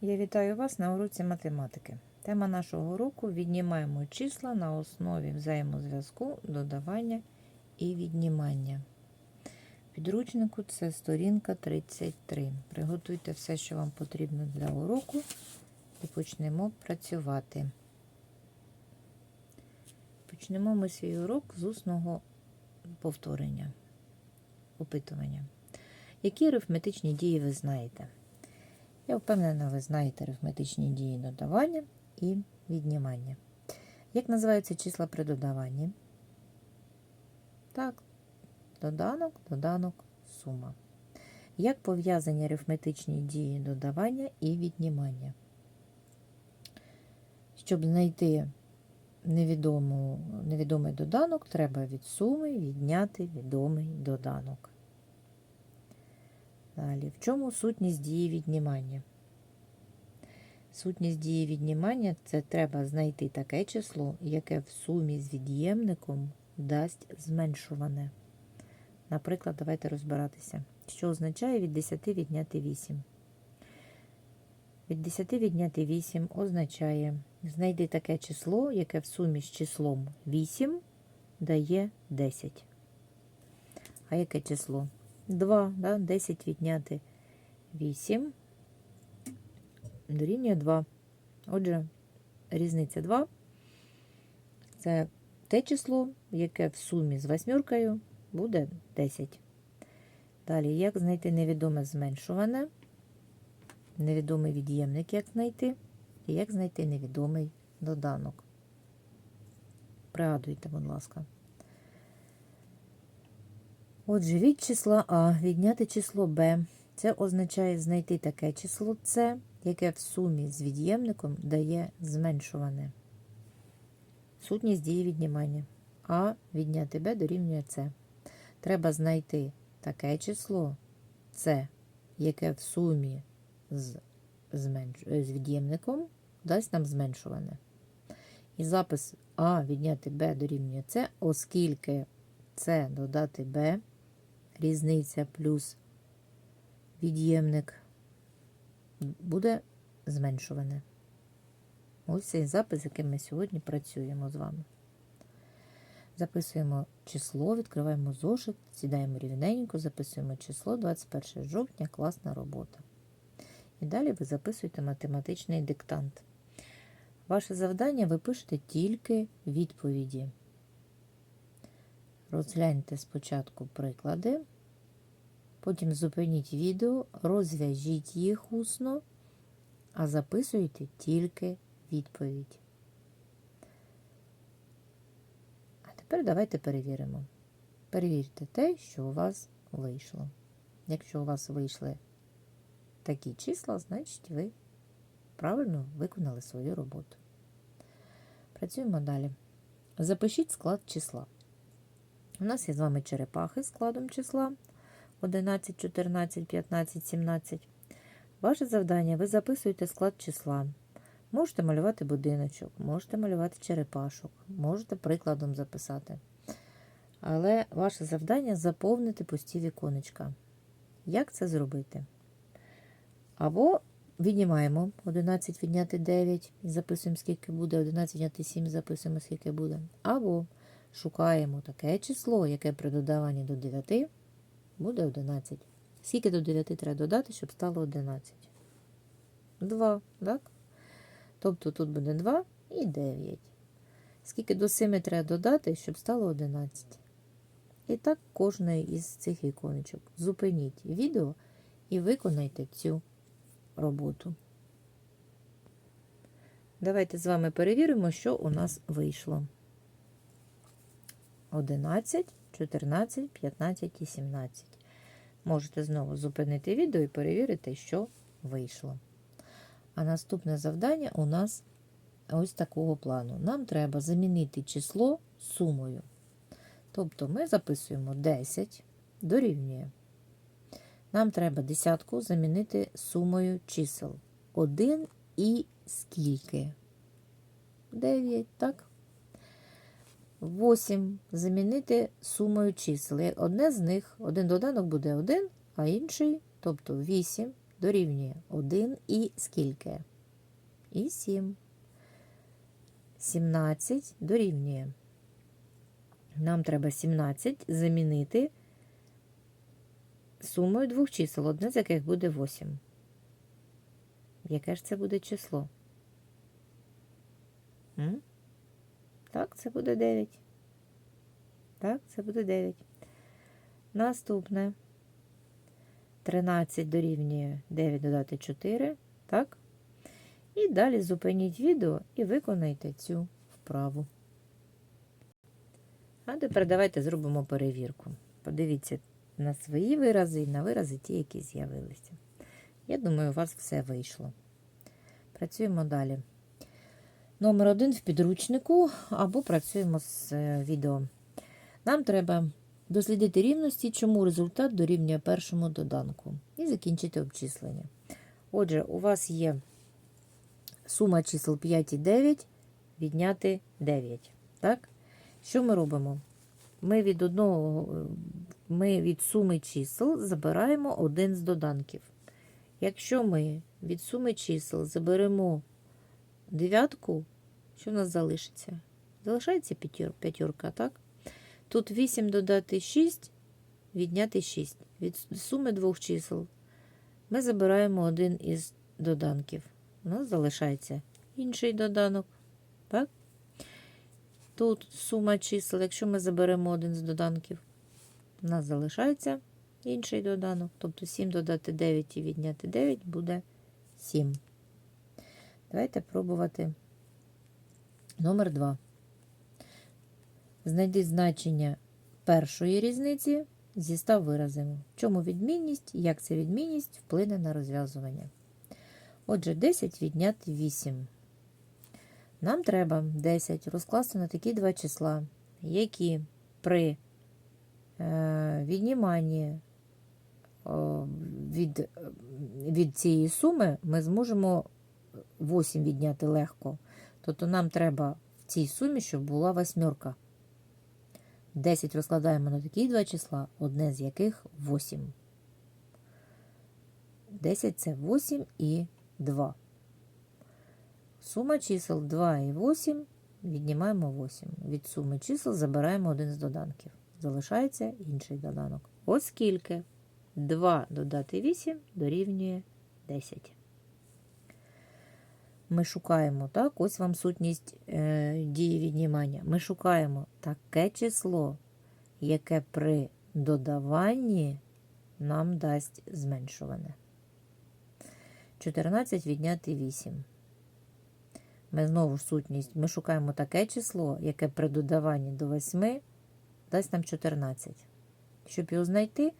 Я вітаю вас на уроці математики. Тема нашого уроку віднімаємо числа на основі взаємозв'язку, додавання і віднімання. Підручнику це сторінка 33. Приготуйте все, що вам потрібно для уроку, і почнемо працювати. Почнемо ми свій урок з усного повторення, опитування. Які арифметичні дії ви знаєте? Я впевнена, ви знаєте арифметичні дії додавання і віднімання. Як називаються числа при додаванні? Так, доданок, доданок, сума. Як пов'язані арифметичні дії додавання і віднімання? Щоб знайти невідому, невідомий доданок, треба від суми відняти відомий доданок. Далі, в чому сутність дії віднімання? Сутність дії віднімання це треба знайти таке число, яке в сумі з від'ємником дасть зменшуване. Наприклад, давайте розбиратися, що означає від 10 відняти 8. Від 10 відняти 8 означає знайди таке число, яке в сумі з числом 8 дає 10. А яке число? 2, да? 10 відняти 8 дорівнює 2. Отже, різниця 2 це те число, яке в сумі з восьміркою буде 10. Далі, як знайти невідоме зменшуване, невідомий від'ємник, як знайти, і як знайти невідомий доданок. Пригадуйте, будь ласка. Отже, від числа А відняти число Б. Це означає знайти таке число С, яке в сумі з від'ємником дає зменшуване. Сутність дії віднімання. А відняти Б дорівнює С. Треба знайти таке число С, яке в сумі з, з від'ємником дасть нам зменшуване. І запис А відняти Б дорівнює С, оскільки С додати Б різниця плюс від'ємник буде зменшуване. Ось цей запис, яким ми сьогодні працюємо з вами. Записуємо число, відкриваємо зошит, сідаємо рівненько, записуємо число 21 жовтня, класна робота. І далі ви записуєте математичний диктант. Ваше завдання ви пишете тільки відповіді. Розгляньте спочатку приклади, потім зупиніть відео, розв'яжіть їх усно, а записуйте тільки відповідь. А тепер давайте перевіримо. Перевірте те, що у вас вийшло. Якщо у вас вийшли такі числа, значить ви правильно виконали свою роботу. Працюємо далі. Запишіть склад числа. У нас є з вами черепахи складом числа 11, 14, 15, 17. Ваше завдання ви записуєте склад числа. Можете малювати будиночок, можете малювати черепашок, можете прикладом записати. Але ваше завдання заповнити пусті віконечка. Як це зробити? Або віднімаємо 11 відняти 9 і записуємо, скільки буде, 11 відняти 7 записуємо, скільки буде. Або шукаємо таке число, яке при додаванні до 9 буде 11. Скільки до 9 треба додати, щоб стало 11? 2, так? Тобто тут буде 2 і 9. Скільки до 7 треба додати, щоб стало 11. І так кожне із цих віконечок. Зупиніть відео і виконайте цю роботу. Давайте з вами перевіримо, що у нас вийшло. 11, 14, 15 і 17. Можете знову зупинити відео і перевірити, що вийшло. А наступне завдання у нас ось такого плану. Нам треба замінити число сумою. Тобто ми записуємо 10 дорівнює. Нам треба десятку замінити сумою чисел. 1 і скільки? 9, так? 8 замінити сумою чисел. Одне з них, один доданок буде 1, а інший, тобто 8, дорівнює 1 і скільки? І 7. 17 дорівнює. Нам треба 17 замінити сумою двох чисел, одне з яких буде 8. Яке ж це буде число? М? Так, це буде 9. Так, це буде 9. Наступне. 13 дорівнює 9 додати 4. Так? І далі зупиніть відео і виконайте цю вправу. А тепер давайте зробимо перевірку. Подивіться на свої вирази і на вирази ті, які з'явилися. Я думаю, у вас все вийшло. Працюємо далі. Номер один в підручнику або працюємо з е, відео. Нам треба дослідити рівності, чому результат дорівнює першому доданку. І закінчити обчислення. Отже, у вас є сума чисел 5 і 9, відняти 9. Так? Що ми робимо? Ми від одного, е, ми від суми чисел забираємо один з доданків. Якщо ми від суми чисел заберемо дев'ятку, що в нас залишиться? Залишається п'ятір- п'ятірка, так? Тут 8 додати 6, відняти 6. Від суми двох чисел ми забираємо один із доданків. У нас залишається інший доданок. Так? Тут сума чисел, якщо ми заберемо один з доданків, у нас залишається інший доданок. Тобто 7 додати 9 і відняти 9 буде 7. Давайте пробувати номер 2. Знайди значення першої різниці зі 100 виразами. В чому відмінність, як ця відмінність вплине на розв'язування. Отже, 10 відняти 8. Нам треба 10 розкласти на такі два числа, які при е, відніманні від, від цієї суми ми зможемо 8 відняти легко. Тобто нам треба в цій сумі, щоб була восьмерка. 10 розкладаємо на такі два числа, одне з яких 8. 10 це 8 і 2. Сума чисел 2 і 8 віднімаємо 8. Від суми чисел забираємо один з доданків. Залишається інший доданок. Оскільки 2 додати 8 дорівнює 10. Ми шукаємо, так, ось вам сутність е, дії віднімання. Ми шукаємо таке число, яке при додаванні нам дасть зменшуване. 14 відняти 8. Ми знову сутність. Ми шукаємо таке число, яке при додаванні до 8 дасть нам 14. Щоб його знайти,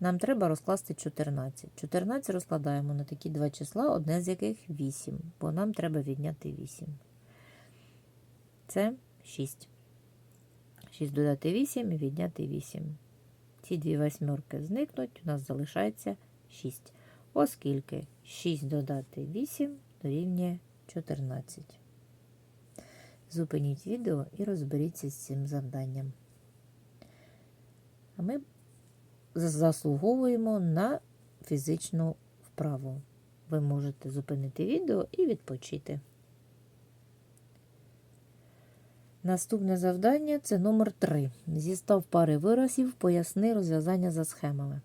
нам треба розкласти 14. 14 розкладаємо на такі два числа, одне з яких 8, бо нам треба відняти 8. Це 6. 6 додати 8 і відняти 8. Ці дві восьмерки зникнуть, у нас залишається 6. Оскільки 6 додати 8 дорівнює 14. Зупиніть відео і розберіться з цим завданням. А ми заслуговуємо на фізичну вправу. Ви можете зупинити відео і відпочити. Наступне завдання це номер 3. Зістав пари виразів, поясни розв'язання за схемами.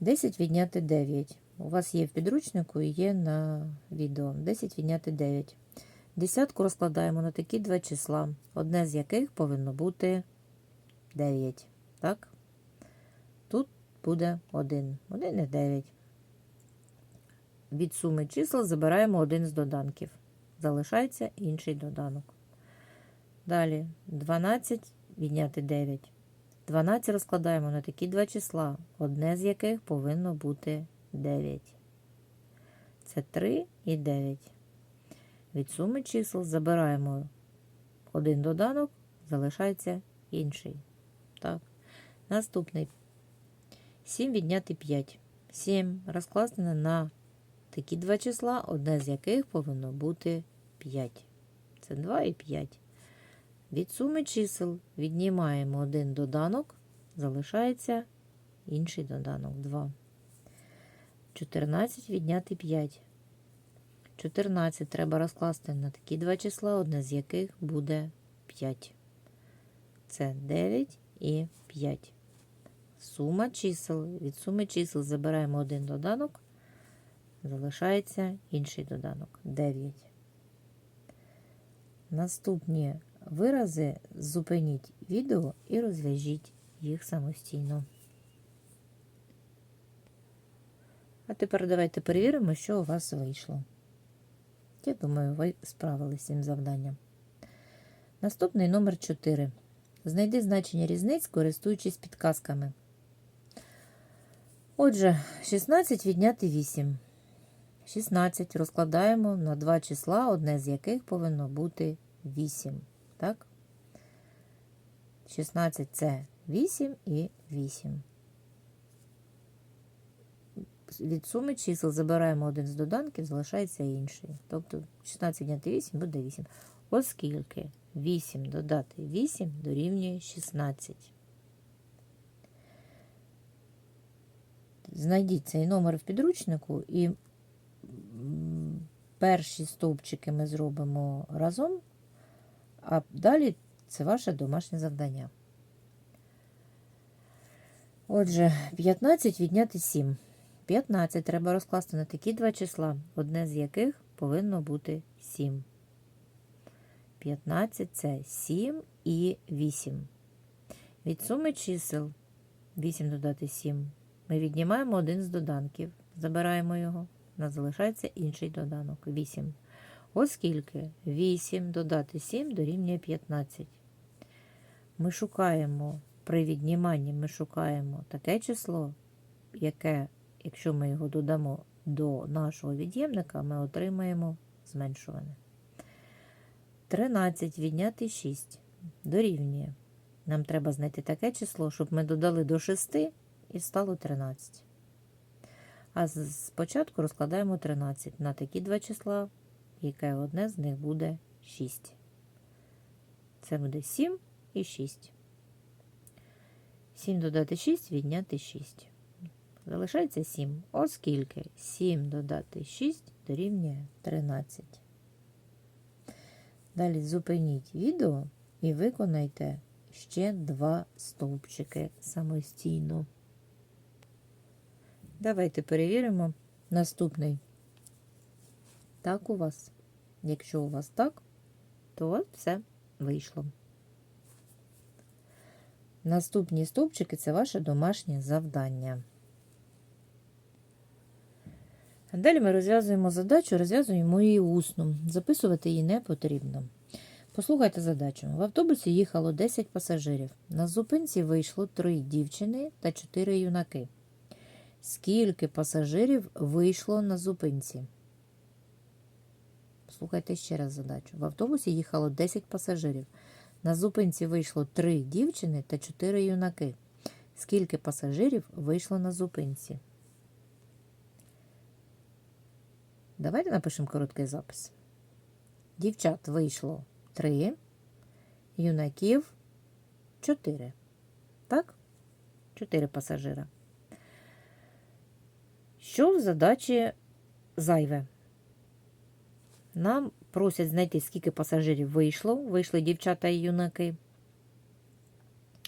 10 відняти 9. У вас є в підручнику і є на відео. 10 відняти 9. Десятку розкладаємо на такі два числа, одне з яких повинно бути 9. Так? Буде 1. 1 і 9. Від суми чисел забираємо один з доданків. Залишається інший доданок. Далі 12 відняти 9. 12 розкладаємо на такі два числа, одне з яких повинно бути 9. Це 3 і 9. Від суми чисел забираємо один доданок, залишається інший. Так. Наступний 7 відняти 5. 7 розкласти на такі два числа, одне з яких повинно бути 5. Це 2 і 5. Від суми чисел віднімаємо один доданок, залишається інший доданок 2. 14 відняти 5. 14 треба розкласти на такі два числа, одне з яких буде 5. Це 9 і 5. Сума чисел. Від суми чисел забираємо один доданок, залишається інший доданок 9. Наступні вирази зупиніть відео і розв'яжіть їх самостійно. А тепер давайте перевіримо, що у вас вийшло. Я думаю, ви справилися з цим завданням. Наступний номер 4. Знайди значення різниць, користуючись підказками. Отже, 16 відняти 8. 16 розкладаємо на два числа, одне з яких повинно бути 8. Так? 16 це 8 і 8. Від суми чисел забираємо один з доданків, залишається інший. Тобто 16 відняти 8 буде 8. Оскільки 8 додати 8 дорівнює 16. Знайдіть цей номер в підручнику і перші стовпчики ми зробимо разом, а далі це ваше домашнє завдання. Отже, 15 відняти 7. 15 треба розкласти на такі два числа, одне з яких повинно бути 7. 15 це 7 і 8. Від суми чисел 8 додати 7. Ми віднімаємо один з доданків, забираємо його, нас залишається інший доданок 8. Оскільки 8 додати 7 дорівнює 15. Ми шукаємо при відніманні ми шукаємо таке число, яке, якщо ми його додамо до нашого від'ємника, ми отримаємо зменшуване. 13 відняти 6 дорівнює. Нам треба знайти таке число, щоб ми додали до 6 і стало 13. А спочатку розкладаємо 13 на такі два числа, яке одне з них буде 6. Це буде 7 і 6. 7 додати 6 відняти 6. Залишається 7, оскільки 7 додати 6 дорівнює 13. Далі зупиніть відео і виконайте ще два стовпчики самостійно. Давайте перевіримо наступний. Так у вас. Якщо у вас так, то все вийшло. Наступні стовпчики це ваше домашнє завдання. Далі ми розв'язуємо задачу, розв'язуємо її усно. Записувати її не потрібно. Послухайте задачу. В автобусі їхало 10 пасажирів. На зупинці вийшло 3 дівчини та 4 юнаки. Скільки пасажирів вийшло на зупинці? Слухайте ще раз задачу. В автобусі їхало 10 пасажирів. На зупинці вийшло 3 дівчини та 4 юнаки. Скільки пасажирів вийшло на зупинці? Давайте напишемо короткий запис. Дівчат вийшло 3, юнаків 4. Так? 4 пасажира. Що в задачі зайве? Нам просять знайти, скільки пасажирів вийшло. Вийшли дівчата і юнаки.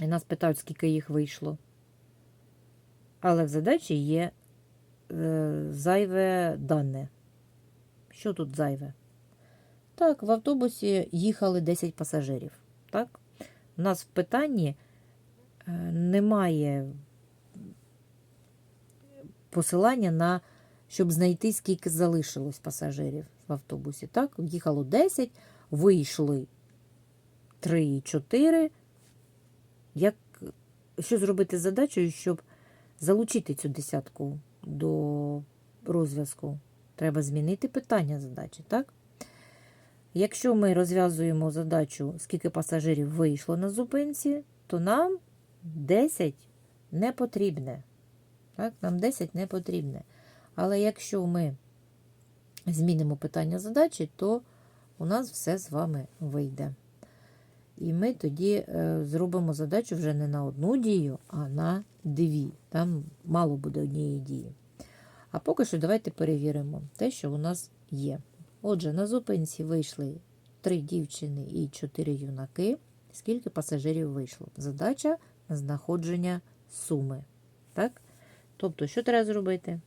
І нас питають, скільки їх вийшло. Але в задачі є е, зайве дане. Що тут зайве? Так, в автобусі їхали 10 пасажирів. Так? У нас в питанні е, немає посилання на, щоб знайти, скільки залишилось пасажирів в автобусі. Так, їхало 10, вийшли 3 і 4. Як, що зробити з задачею, щоб залучити цю десятку до розв'язку? Треба змінити питання задачі, так? Якщо ми розв'язуємо задачу, скільки пасажирів вийшло на зупинці, то нам 10 не потрібне. Так? Нам 10 не потрібне. Але якщо ми змінимо питання задачі, то у нас все з вами вийде. І ми тоді е, зробимо задачу вже не на одну дію, а на дві. Там мало буде однієї дії. А поки що давайте перевіримо те, що у нас є. Отже, на зупинці вийшли три дівчини і чотири юнаки. Скільки пасажирів вийшло? Задача знаходження суми. Так? Тобто, що треба зробити?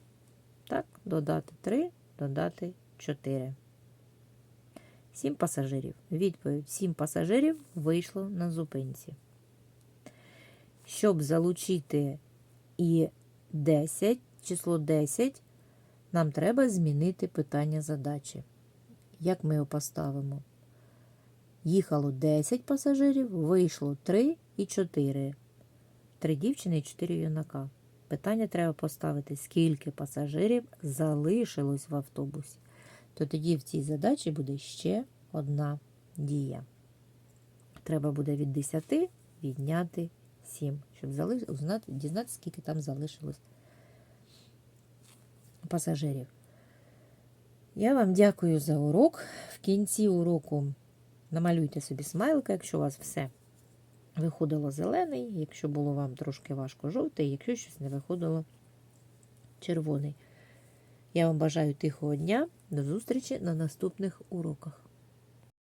Так, додати 3, додати 4. 7 пасажирів. Відповідь: 7 пасажирів вийшло на зупинці. Щоб залучити і 10, число 10, нам треба змінити питання задачі. Як ми його поставимо? Їхало 10 пасажирів, вийшло 3 і 4. 3 дівчини і 4 юнака. Питання треба поставити, скільки пасажирів залишилось в автобусі. То тоді в цій задачі буде ще одна дія. Треба буде від 10 відняти 7, щоб залиш... скільки там залишилось пасажирів. Я вам дякую за урок. В кінці уроку намалюйте собі смайлика, якщо у вас все виходило зелений, якщо було вам трошки важко жовтий, якщо щось не виходило червоний. Я вам бажаю тихого дня. До зустрічі на наступних уроках.